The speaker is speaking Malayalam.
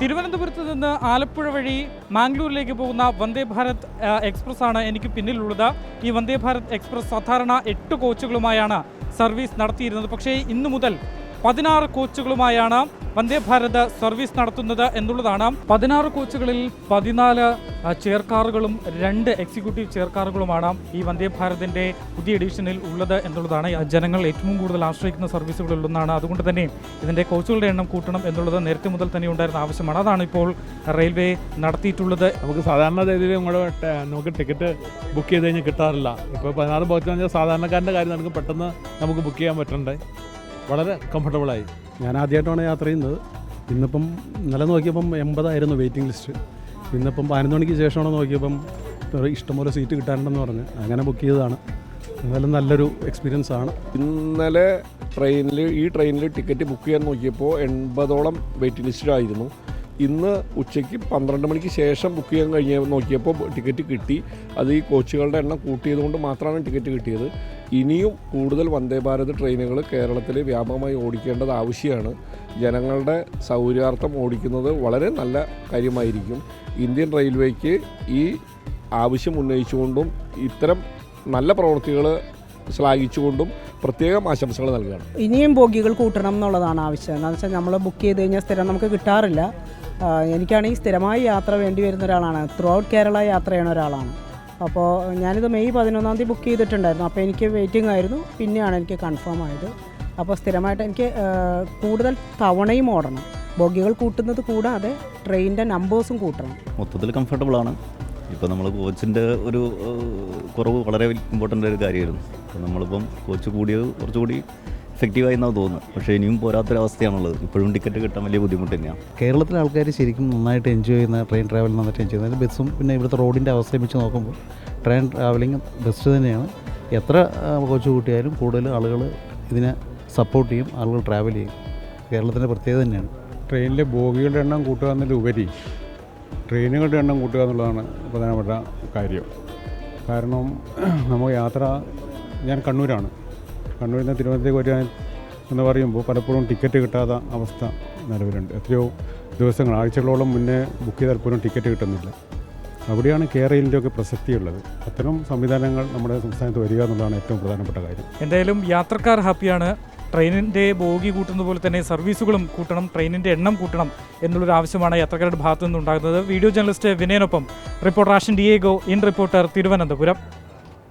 തിരുവനന്തപുരത്ത് നിന്ന് ആലപ്പുഴ വഴി മാംഗ്ലൂരിലേക്ക് പോകുന്ന വന്ദേ ഭാരത് എക്സ്പ്രസ് ആണ് എനിക്ക് പിന്നിലുള്ളത്. ഈ വന്ദേ ഭാരത് എക്സ്പ്രസ് സാധാരണ എട്ട് കോച്ചുകളുമായാണ് സർവീസ് നടത്തിയിരുന്നത്. പക്ഷേ ഇന്നു മുതൽ പതിനാറ് കോച്ചുകളുമായാണ് വന്ദേ ഭാരത് സർവീസ് നടത്തുന്നത് എന്നുള്ളതാണ്. പതിനാറ് കോച്ചുകളിൽ പതിനാല് ചെയർ കാറുകളും രണ്ട് എക്സിക്യൂട്ടീവ് ചെയർ കാറുകളുമാണ് ഈ വന്ദേ ഭാരതിന്റെ പുതിയ എഡിഷനിൽ ഉള്ളത് എന്നുള്ളതാണ്. ജനങ്ങൾ ഏറ്റവും കൂടുതൽ ആശ്രയിക്കുന്ന സർവീസുകളിലൊന്നാണ് അതുകൊണ്ട് തന്നെ ഇതിന്റെ കോച്ചുകളുടെ എണ്ണം കൂട്ടണം എന്നുള്ളത് നേരത്തെ മുതൽ തന്നെ ഉണ്ടായിരുന്ന ആവശ്യമാണ്. അതാണ് ഇപ്പോൾ റെയിൽവേ നടത്തിയിട്ടുള്ളത്. നമുക്ക് സാധാരണ രീതിയിൽ നമ്മുടെ നമുക്ക് ടിക്കറ്റ് ബുക്ക് ചെയ്ത് കഴിഞ്ഞാൽ കിട്ടാറില്ല. ഇപ്പോൾ പതിനാറ് ബോക്സ് പറഞ്ഞാൽ സാധാരണക്കാരന്റെ കാര്യം നമുക്ക് പെട്ടെന്ന് നമുക്ക് ബുക്ക് ചെയ്യാൻ പറ്റണ്ടേ? വളരെ കംഫർട്ടബിളായി ഞാൻ ആദ്യമായിട്ടാണ് യാത്ര ചെയ്യുന്നത്. ഇന്നിപ്പം ഇന്നലെ നോക്കിയപ്പം എൺപതായിരുന്നു വെയിറ്റിംഗ് ലിസ്റ്റ് ഇന്നിപ്പം പതിനൊന്ന് മണിക്ക് ശേഷമാണ് നോക്കിയപ്പം ഇഷ്ടംപോലെ സീറ്റ് കിട്ടാനുണ്ടെന്ന് പറഞ്ഞ്. അങ്ങനെ ബുക്ക് ചെയ്തതാണ്. എന്നാലും നല്ലൊരു എക്സ്പീരിയൻസ് ആണ്. ഇന്നലെ ട്രെയിനിൽ ഈ ട്രെയിനിൽ ടിക്കറ്റ് ബുക്ക് ചെയ്യാൻ നോക്കിയപ്പോൾ എൺപതോളം വെയിറ്റിംഗ് ലിസ്റ്റിലായിരുന്നു ഇന്ന് ഉച്ചയ്ക്ക് പന്ത്രണ്ട് മണിക്ക് ശേഷം ബുക്ക് ചെയ്യാൻ കഴിഞ്ഞ നോക്കിയപ്പോൾ ടിക്കറ്റ് കിട്ടി. അത് ഈ കോച്ചുകളുടെ എണ്ണം കൂട്ടിയതുകൊണ്ട് മാത്രമാണ് ടിക്കറ്റ് കിട്ടിയത്. ഇനിയും കൂടുതൽ വന്ദേ ഭാരത് ട്രെയിനുകൾ കേരളത്തിൽ വ്യാപകമായി ഓടിക്കേണ്ടത് ആവശ്യമാണ്. ജനങ്ങളുടെ സൗകര്യാർത്ഥം ഓടിക്കുന്നത് വളരെ നല്ല കാര്യമായിരിക്കും. ഇന്ത്യൻ റെയിൽവേക്ക് ഈ ആവശ്യം ഉന്നയിച്ചുകൊണ്ടും ഇത്തരം നല്ല പ്രവൃത്തികൾ ശ്ലാഘിച്ചുകൊണ്ടും പ്രത്യേകം ആശംസകൾ നൽകുകയാണ്. ഇനിയും ബോഗികൾ കൂട്ടണം എന്നുള്ളതാണ് ആവശ്യം. എന്താണെന്ന് വെച്ചാൽ നമ്മൾ ബുക്ക് ചെയ്ത് കഴിഞ്ഞാൽ സ്ഥിരം നമുക്ക് കിട്ടാറില്ല. എനിക്കാണെങ്കിൽ സ്ഥിരമായി യാത്ര വേണ്ടി വരുന്ന ഒരാളാണ്. ത്രൂ ഔട്ട് കേരള യാത്ര ചെയ്യുന്ന ഒരാളാണ്. അപ്പോൾ ഞാനിത് മെയ് പതിനൊന്നാം തീയതി ബുക്ക് ചെയ്തിട്ടുണ്ടായിരുന്നു. അപ്പോൾ എനിക്ക് വെയിറ്റിംഗ് ആയിരുന്നു. പിന്നെയാണ് എനിക്ക് കൺഫേം ആയത്. അപ്പോൾ സ്ഥിരമായിട്ട് എനിക്ക് കൂടുതൽ തവണയും ഓടണം. ബോഗികൾ കൂട്ടുന്നത് കൂടാതെ ട്രെയിനിന്റെ നമ്പേഴ്സും കൂട്ടണം. മൊത്തത്തിൽ കംഫർട്ടബിൾ ആണ്. ഇപ്പോൾ നമ്മൾ കോച്ചിന്റെ ഒരു കുറവ് വളരെ ഇമ്പോർട്ടന്റ് ഒരു കാര്യമായിരുന്നു. അപ്പോൾ നമ്മളിപ്പം കോച്ച് കൂടിയത് കുറച്ചുകൂടി എഫക്റ്റീവായി എന്നാണ് തോന്നുന്നത്. പക്ഷേ ഇനിയും പോരാത്തൊരവസ്ഥയാണുള്ളത്. ഇപ്പോഴും ടിക്കറ്റ് കിട്ടാൻ വലിയ ബുദ്ധിമുട്ട് തന്നെയാണ് കേരളത്തിലെ ആൾക്കാർ ശരിക്കും നന്നായിട്ട് എൻജോയ് ചെയ്യുന്ന ട്രെയിൻ ട്രാവൽ നന്നായിട്ട് എൻജോയ് ചെയ്യുന്നത്. ബസ്സും പിന്നെ ഇവിടുത്തെ റോഡിന്റെ അവസ്ഥയും വെച്ച് നോക്കുമ്പോൾ ട്രെയിൻ ട്രാവലിംഗ് ബെസ്റ്റ് തന്നെയാണ്. എത്ര കൊച്ചു കൂട്ടിയാലും കൂടുതൽ ആളുകൾ ഇതിനെ സപ്പോർട്ട് ചെയ്യും ആളുകൾ ട്രാവൽ ചെയ്യും. കേരളത്തിന്റെ പ്രത്യേകത തന്നെയാണ്. ട്രെയിനിലെ ബോഗികളുടെ എണ്ണം കൂട്ടുക എന്നതിലുപരി ട്രെയിനുകളുടെ എണ്ണം കൂട്ടുക എന്നുള്ളതാണ് പ്രധാനപ്പെട്ട കാര്യം. കാരണം നമ്മൾ യാത്ര ഞാൻ കണ്ണൂരാണ്. കണ്ണൂരിൽ നിന്ന് തിരുവനന്തപുരത്തേക്ക് വരിക എന്ന് പറയുമ്പോൾ പലപ്പോഴും ടിക്കറ്റ് കിട്ടാത്ത അവസ്ഥ നിലവിലുണ്ട്. എത്രയോ ദിവസങ്ങൾ ആഴ്ചകളോളം മുന്നേ ബുക്ക് ചെയ്താൽ പോലും ടിക്കറ്റ് കിട്ടുന്നില്ല. അവിടെയാണ് കേരളിന്റെ ഒക്കെ പ്രസക്തിയുള്ളത്. അത്തരം സംവിധാനങ്ങൾ നമ്മുടെ സംസ്ഥാനത്ത് വരിക എന്നുള്ളതാണ് ഏറ്റവും പ്രധാനപ്പെട്ട കാര്യം. എന്തായാലും യാത്രക്കാർ ഹാപ്പിയാണ്. ട്രെയിനിന്റെ ബോഗി കൂട്ടുന്ന പോലെ തന്നെ സർവീസുകളും കൂട്ടണം ട്രെയിനിന്റെ എണ്ണം കൂട്ടണം എന്നുള്ളൊരു ആവശ്യമാണ് യാത്രക്കാരുടെ ഭാഗത്തു നിന്നുണ്ടാകുന്നത് വീഡിയോ ജേർണലിസ്റ്റ് വിനയനൊപ്പം reporter Ashan Diego in reporter Thiruvananthapuram.